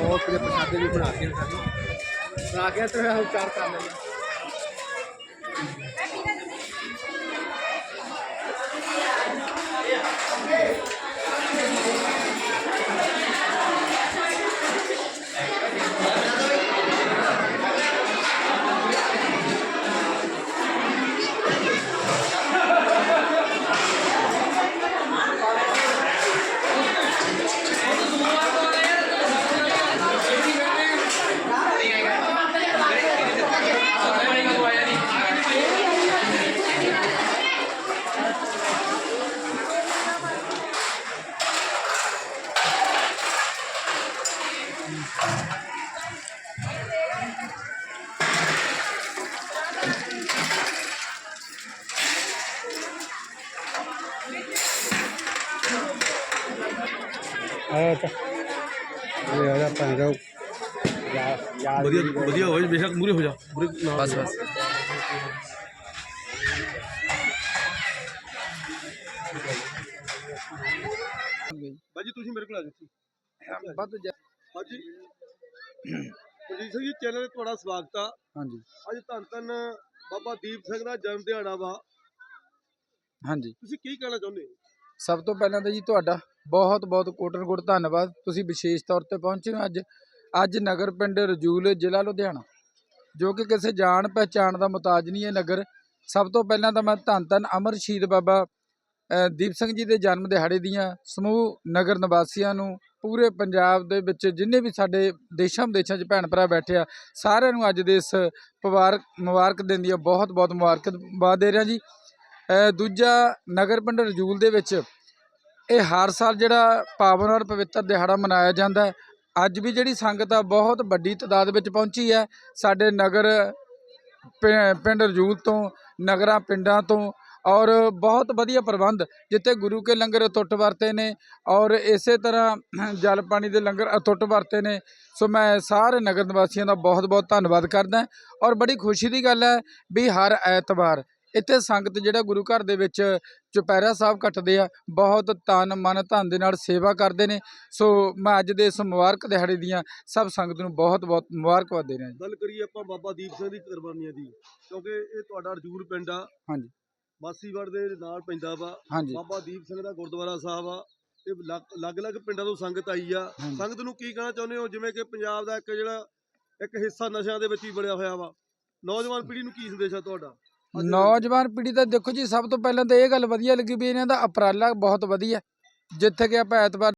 ਉਹ ਤੇ ਪ੍ਰਸ਼ਾਦੇ ਵੀ ਬਣਾ ਕੇ ਰੱਖੀ ਬਣਾ ਕੇ ਤੇ ਹਲ ਚਾਰ ਕਰ ਲੈਂਦੇ। ਆਇਆ ਤਾਂ ਇਹ ਆ ਜਾ ਭੈਣ ਦਾ ਵਧੀਆ ਵਧੀਆ ਹੋਵੇ ਬੇਸ਼ੱਕ ਮੂਰੇ ਹੋ ਜਾ ਮੂਰੇ ਨਾ ਬਸ ਬਸ। ਬਾਜੀ ਤੁਸੀਂ ਮੇਰੇ ਕੋਲ ਆ ਜਾਓ ਵੱਧ ਜਾ- ਹਾਂਜੀ ਪ੍ਰਦੀਪ ਸਿੰਘ ਜੀ ਚੈਨਲ ਤੇ ਤੁਹਾਡਾ ਸਵਾਗਤ ਆ। ਹਾਂਜੀ। ਅੱਜ ਧੰਨ ਧੰਨ ਬਾਬਾ ਦੀਪ ਸਿੰਘ ਦਾ ਜਨਮ ਦਿਹਾੜਾ ਵਾ। ਹਾਂਜੀ। ਤੁਸੀਂ ਕੀ ਕਹਿਣਾ ਚਾਹੁੰਦੇ ਹੋ? ਸਭ ਤੋਂ ਪਹਿਲਾਂ ਤਾਂ ਜੀ ਤੁਹਾਡਾ ਬਹੁਤ ਬਹੁਤ ਕੋਟਨ ਕੋਟ ਧੰਨਵਾਦ। ਤੁਸੀਂ ਵਿਸ਼ੇਸ਼ ਤੌਰ ਤੇ ਪਹੁੰਚੇ ਹੋ ਅੱਜ। ਅੱਜ ਨਗਰ ਪਿੰਡ ਰਜੂਲ, ਜ਼ਿਲ੍ਹਾ ਲੁਧਿਆਣਾ, ਜੋ ਕਿ ਕਿਸੇ ਜਾਣ ਪਹਿਚਾਣ ਦਾ ਮੁਤਾਜ ਨਹੀਂ ਹੈ ਨਗਰ। ਸਭ ਤੋਂ ਪਹਿਲਾਂ ਤਾਂ ਮੈਂ ਧੰਨ ਧੰਨ ਅਮਰ ਸ਼ਹੀਦ ਬਾਬਾ ਦੀਪ ਸਿੰਘ ਜੀ ਦੇ ਜਨਮ ਦਿਹਾੜੇ ਦੀਆਂ ਸਮੂਹ ਨਗਰ ਨਿਵਾਸੀਆਂ ਨੂੰ, ਪੂਰੇ ਪੰਜਾਬ ਦੇ ਵਿੱਚ ਜਿੰਨੇ ਵੀ ਸਾਡੇ ਦੇਸ਼ਾਂ ਵਿਦੇਸ਼ਾਂ 'ਚ ਭੈਣ ਭਰਾ ਬੈਠੇ ਆ, ਸਾਰਿਆਂ ਨੂੰ ਅੱਜ ਦੇ ਇਸ ਪਵਾਰਕ ਮੁਬਾਰਕ ਦਿਨ ਦੀਆਂ ਬਹੁਤ ਬਹੁਤ ਮੁਬਾਰਕਬਾਦ ਦੇ ਰਿਹਾ ਜੀ। ਦੂਜਾ ਨਗਰ ਪਿੰਡ ਰਜੂਲ ਦੇ ਵਿੱਚ ਇਹ ਹਰ ਸਾਲ ਜਿਹੜਾ ਪਾਵਨ ਔਰ ਪਵਿੱਤਰ ਦਿਹਾੜਾ ਮਨਾਇਆ ਜਾਂਦਾ ਹੈ। ਅੱਜ ਵੀ ਜਿਹੜੀ ਸੰਗਤ ਆ, ਬਹੁਤ ਵੱਡੀ ਤਾਦਾਦ ਵਿੱਚ ਪਹੁੰਚੀ ਹੈ। ਸਾਡੇ ਨਗਰ ਪਿੰਡ ਰਜੂਲ ਤੋਂ, ਨਗਰਾਂ ਪਿੰਡਾਂ ਤੋਂ ਔਰ ਬਹੁਤ ਵਧੀਆ ਪ੍ਰਬੰਧ, ਜਿੱਥੇ ਗੁਰੂ ਕੇ ਲੰਗਰ ਅਟੁੱਟ ਵਰਤੇ ਨੇ ਔਰ ਇਸੇ ਤਰ੍ਹਾਂ ਜਲ ਪਾਣੀ ਦੇ ਲੰਗਰ ਅਟੁੱਟ ਵਰਤੇ ਨੇ। ਸੋ ਮੈਂ ਸਾਰੇ ਨਗਰ ਨਿਵਾਸੀਆਂ ਦਾ ਬਹੁਤ ਬਹੁਤ ਧੰਨਵਾਦ ਕਰਦਾ ਔਰ ਬੜੀ ਖੁਸ਼ੀ ਦੀ ਗੱਲ ਹੈ ਵੀ ਹਰ ਐਤਵਾਰ ਇੱਥੇ ਸੰਗਤ ਜਿਹੜਾ ਗੁਰੂ ਘਰ ਦੇ ਵਿੱਚ ਚੁਪਹਿਰਾ ਸਾਹਿਬ ਕੱਟਦੇ ਆ ਬਹੁਤ ਤਨ ਮਨ ਧਨ ਦੇ ਨਾਲ ਸੇਵਾ ਕਰਦੇ ਨੇ। ਸੋ ਮੈਂ ਅੱਜ ਦੇ ਇਸ ਮੁਬਾਰਕ ਦਿਹਾੜੇ ਦੀਆਂ ਸਭ ਸੰਗਤ ਨੂੰ ਬਹੁਤ ਬਹੁਤ ਮੁਬਾਰਕਬਾਦ ਦੇ ਰਿਹਾ ਜੀ। ਗੱਲ ਕਰੀਏ ਆਪਾਂ ਬਾਬਾ ਦੀਪ ਸਿੰਘ ਦੀ ਕੁਰਬਾਨੀਆਂ ਦੀ ਕਿਉਂਕਿ ਇਹ ਤੁਹਾਡਾ ਰਜੂਰ ਪਿੰਡ ਆ। ਹਾਂਜੀ। ਮਾਸੀਵੜ ਦੇ ਨਾਲ ਪੈਂਦਾ ਵਾ। ਹਾਂਜੀ। ਬਾਬਾ ਦੀਪ ਸਿੰਘ ਦਾ ਗੁਰਦੁਆਰਾ ਸਾਹਿਬ ਆ ਤੇ ਲੱਗ- ਅਲੱਗ-ਅਲੱਗ ਪਿੰਡਾਂ ਤੋਂ ਸੰਗਤ ਆਈ ਆ। ਸੰਗਤ ਨੂੰ ਕੀ ਕਹਿਣਾ ਚਾਹੁੰਦੇ ਹੋ? ਜਿਵੇਂ ਕਿ ਪੰਜਾਬ ਦਾ ਇੱਕ ਜਿਹੜਾ ਇੱਕ ਹਿੱਸਾ ਨਸ਼ਿਆਂ ਦੇ ਵਿੱਚ ਹੀ ਬਣਿਆ ਹੋਇਆ ਵਾ। ਨੌਜਵਾਨ ਪੀੜ੍ਹੀ ਨੂੰ ਕੀ ਸੰਦੇਸ਼ ਆ ਤੁਹਾਡਾ? ਨੌਜਵਾਨ ਪੀੜ੍ਹੀ ਤਾਂ ਦੇਖੋ ਜੀ, ਸਭ ਤੋਂ ਪਹਿਲਾਂ ਤਾਂ ਇਹ ਗੱਲ ਵਧੀਆ ਲੱਗੀ ਵੀ ਇਹਨਾਂ ਦਾ ਉਪਰਾਲਾ ਬਹੁਤ ਵਧੀਆ। ਜਿੱਥੇ ਕਿ ਆਪਾਂ ਐਤਵਾਰ